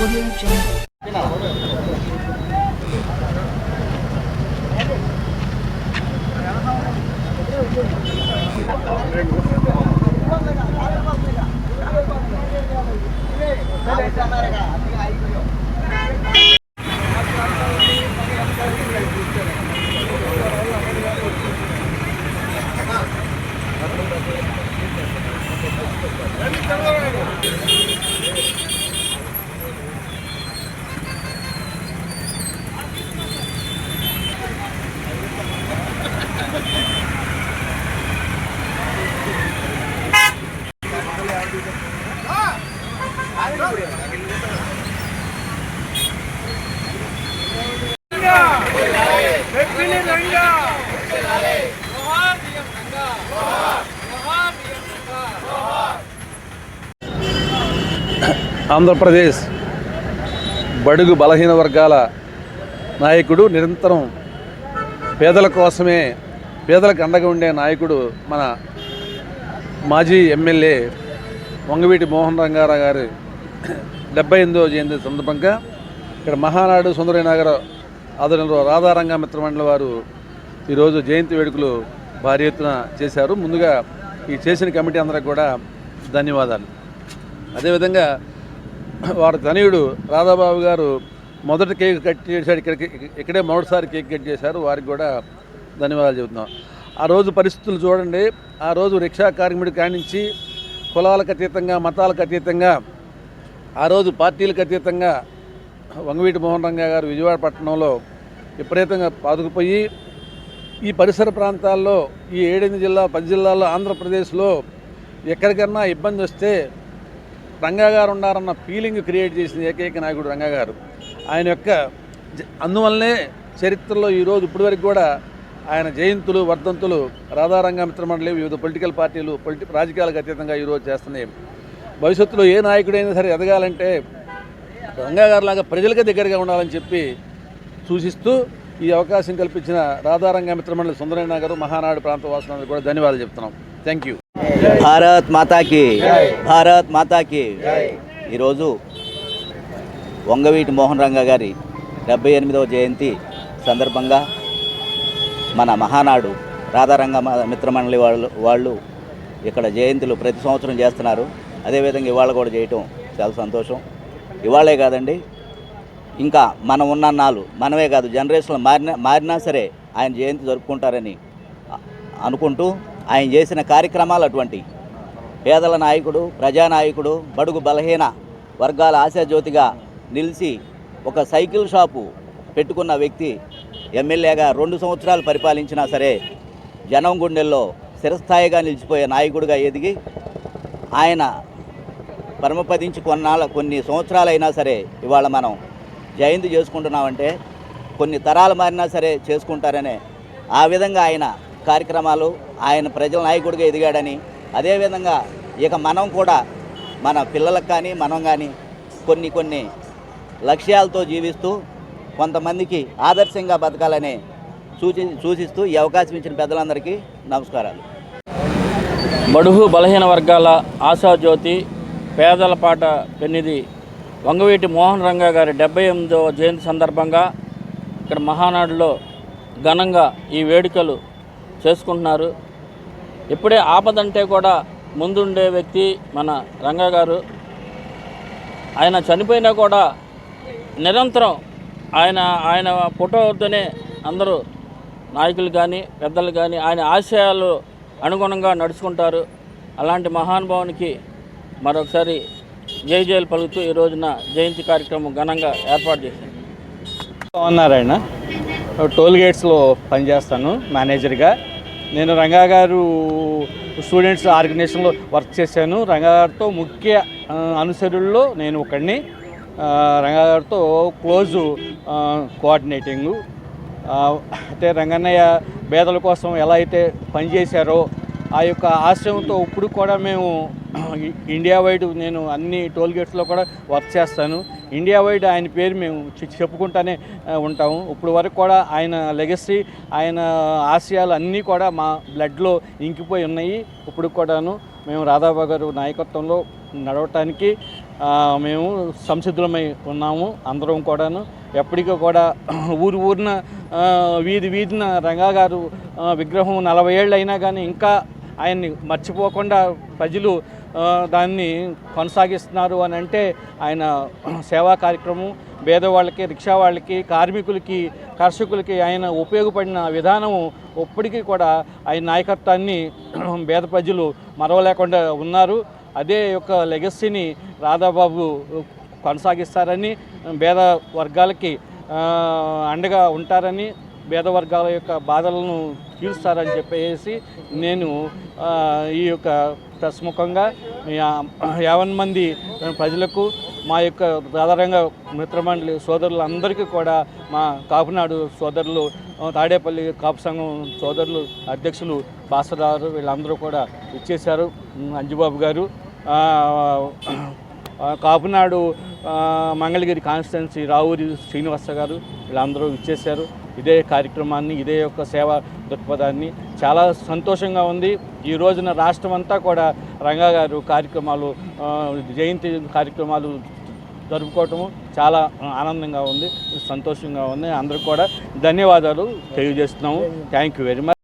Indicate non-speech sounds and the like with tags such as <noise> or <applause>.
Audio Jungle. Andhra Pradesh బడుగు బలహీన వర్గాల నాయకుడు నిరంతరం పేదల కోసమే పేదలకు అండగా ఉండే నాయకుడు మన మాజీ ఎమ్మెల్యే వంగవీటి మోహన్ రంగారావు గారి డెబ్బై ఎనిమిదవ జయంతి సందర్భంగా ఇక్కడ మహానాడు సుందరనగర్ ఆధ్వర్యంలో రాధారంగ మిత్రమండలి వారు ఈరోజు జయంతి వేడుకలు భారీ ఎత్తున చేశారు. ముందుగా ఈ చేసిన కమిటీ అందరికి కూడా ధన్యవాదాలు. అదేవిధంగా వారి తనయుడు రాధాబాబు గారు మొదటి కేక్ కట్ చేశాడు. ఇక్కడికి ఇక్కడే మొదటిసారి కేక్ కట్ చేశారు. వారికి కూడా ధన్యవాదాలు చెబుతున్నాం. ఆ రోజు పరిస్థితులు చూడండి. ఆ రోజు రిక్షా కార్మికుడి కానించి కులాలకు అతీతంగా మతాలకు అతీతంగా ఆ రోజు పార్టీలకు అతీతంగా వంగవీటి మోహన్ రంగ గారు విజయవాడ పట్టణంలో విపరీతంగా పాదుకుపోయి ఈ పరిసర ప్రాంతాల్లో ఈ ఏడెనిమిది జిల్లా పది జిల్లాల్లో ఆంధ్రప్రదేశ్లో ఎక్కడికన్నా ఇబ్బంది వస్తే రంగా గారు ఉన్నారన్న ఫీలింగ్ క్రియేట్ చేసింది ఏకైక నాయకుడు రంగా గారు. ఆయన యొక్క జ- అందువల్లనే చరిత్రలో ఈరోజు ఇప్పటి వరకు కూడా ఆయన జయంతులు వర్ధంతులు రాధారంగా మిత్రమండలి వివిధ పొలిటికల్ పార్టీలు పొలిటి రాజకీయాలకు అతీతంగా ఈరోజు చేస్తున్నాయి. భవిష్యత్తులో ఏ నాయకుడైనా సరే ఎదగాలంటే రంగా గారిలాగా ప్రజలకే దగ్గరగా ఉండాలని చెప్పి సూచిస్తూ ఈ అవకాశం కల్పించిన రాధారంగ మిత్రమండలి సుందరయ్య గారు మహానాడు ప్రాంత వాసులందరూ కూడా ధన్యవాదాలు చెప్తున్నాం. థ్యాంక్ యూ భారత్ మాతాకి. భారత్ మాతాకి. ఈరోజు వంగవీటి మోహన్ రంగ గారి డెబ్బై ఎనిమిదవ జయంతి సందర్భంగా మన మహానాడు రాధారంగ మిత్రమండలి వాళ్ళు వాళ్ళు ఇక్కడ జయంతులు ప్రతి సంవత్సరం చేస్తున్నారు. అదేవిధంగా ఇవాళ కూడా చేయటం చాలా సంతోషం. ఇవాళే కాదండి ఇంకా మనం ఉన్న నాలు మనమే కాదు జనరేషన్లు మారిన మారినా సరే ఆయన జయంతి జరుపుకుంటారని అనుకుంటూ ఆయన చేసిన కార్యక్రమాలు అటువంటి పేదల నాయకుడు ప్రజానాయకుడు బడుగు బలహీన వర్గాల ఆశాజ్యోతిగా నిలిచి ఒక సైకిల్ షాపు పెట్టుకున్న వ్యక్తి ఎమ్మెల్యేగా రెండు సంవత్సరాలు పరిపాలించినా సరే జనం గుండెల్లో స్థిరస్థాయిగా నిలిచిపోయే నాయకుడిగా ఎదిగి ఆయన పరమపదించి కొన్నాళ్ళ కొన్ని సంవత్సరాలైనా సరే ఇవాళ మనం జయంతి చేసుకుంటున్నామంటే కొన్ని తరాలు మారినా సరే చేసుకుంటారనే ఆ విధంగా ఆయన కార్యక్రమాలు ఆయన ప్రజల నాయకుడిగా ఎదిగాడని అదేవిధంగా ఇక మనం కూడా మన పిల్లలకు కానీ మనం కానీ కొన్ని కొన్ని లక్ష్యాలతో జీవిస్తూ కొంతమందికి ఆదర్శంగా బతకాలని సూచి సూచిస్తూ ఈ అవకాశం ఇచ్చిన పెద్దలందరికీ నమస్కారాలు. బడుగు బలహీన వర్గాల ఆశాజ్యోతి పేదల పాట పెన్నిది వంగవీటి మోహన్ రంగా గారి డెబ్బై ఎనిమిదవ జయంతి సందర్భంగా ఇక్కడ మహానాడులో ఘనంగా ఈ వేడుకలు చేసుకుంటున్నారు. ఇప్పుడే ఆపదంటే కూడా ముందుండే వ్యక్తి మన రంగా గారు. ఆయన చనిపోయినా కూడా నిరంతరం ఆయన ఆయన ఫోటోతోనే అందరూ నాయకులు కానీ పెద్దలు కానీ ఆయన ఆశయాలు అనుగుణంగా నడుచుకుంటారు. అలాంటి మహానుభావునికి మరొకసారి జై జైలు పలుకుతూ ఈ రోజున జయంతి కార్యక్రమం ఘనంగా ఏర్పాటు చేశారు. బాగున్నారాయణ టోల్ గేట్స్లో పనిచేస్తాను మేనేజర్గా. నేను రంగా గారు స్టూడెంట్స్ ఆర్గనైజేషన్లో వర్క్ చేశాను. రంగా గారితో ముఖ్య అనుసరుల్లో నేను ఒకడిని. రంగాగారితో రంగా గారితో క్లోజు కోఆర్డినేటింగు. అయితే రంగన్నయ్య పేదల కోసం ఎలా అయితే పనిచేశారో ఆ యొక్క ఆశయంతో ఇప్పుడు కూడా మేము ఇండియా వైడ్ నేను అన్ని టోల్ గేట్స్లో కూడా వర్క్ చేస్తాను. ఇండియా వైడ్ ఆయన పేరు మేము చె- చెప్పుకుంటానే ఉంటాము. ఇప్పుడు వరకు కూడా ఆయన లెగసీ ఆయన ఆశయాలు అన్నీ కూడా మా బ్లడ్లో ఇంకిపోయి ఉన్నాయి. ఇప్పుడు కూడాను మేము రాధాబాబు గారు నాయకత్వంలో నడవటానికి మేము సంసిద్ధులమై ఉన్నాము అందరం కూడాను. ఎప్పటికీ కూడా ఊరు ఊరిన వీధి వీధిన రంగా గారు విగ్రహం నలభై ఏళ్ళు అయినా కానీ ఇంకా ఆయన్ని మర్చిపోకుండా ప్రజలు దాన్ని కొనసాగిస్తున్నారు అని అంటే ఆయన సేవా కార్యక్రమం పేదవాళ్ళకి రిక్షా వాళ్ళకి కార్మికులకి కర్షకులకి ఆయన ఉపయోగపడిన విధానము ఇప్పటికీ కూడా ఆయన నాయకత్వాన్ని <clears throat> పేద ప్రజలు మరవలేకుండా ఉన్నారు. అదే యొక్క లెగసీని రాధాబాబు కొనసాగిస్తారని పేద వర్గాలకి అండగా ఉంటారని పేద వర్గాల యొక్క బాధలను తీరుస్తారని చెప్పేసి నేను ఈ యొక్క ప్రస్ముఖంగా యావన్ మంది ప్రజలకు మా యొక్క రాధారంగ మిత్రమండలి సోదరులు అందరికీ కూడా మా కాపునాడు సోదరులు తాడేపల్లి కాపు సంఘం సోదరులు అధ్యక్షులు భాస్కరరావు వీళ్ళందరూ కూడా ఇచ్చేశారు. అంజుబాబు గారు. కాపునాడు మంగళగిరి కాన్స్టిట్యున్సీ రావూరి శ్రీనివాస గారు వీళ్ళందరూ ఇచ్చేశారు. ఇదే కార్యక్రమాన్ని ఇదే యొక్క సేవా దృక్పథాన్ని చాలా సంతోషంగా ఉంది. ఈ రోజున రాష్ట్రం అంతా కూడా రంగా గారు కార్యక్రమాలు జయంతి కార్యక్రమాలు జరుపుకోవటము చాలా ఆనందంగా ఉంది సంతోషంగా ఉంది. అందరికి కూడా ధన్యవాదాలు తెలియజేస్తున్నాము. Thank you very much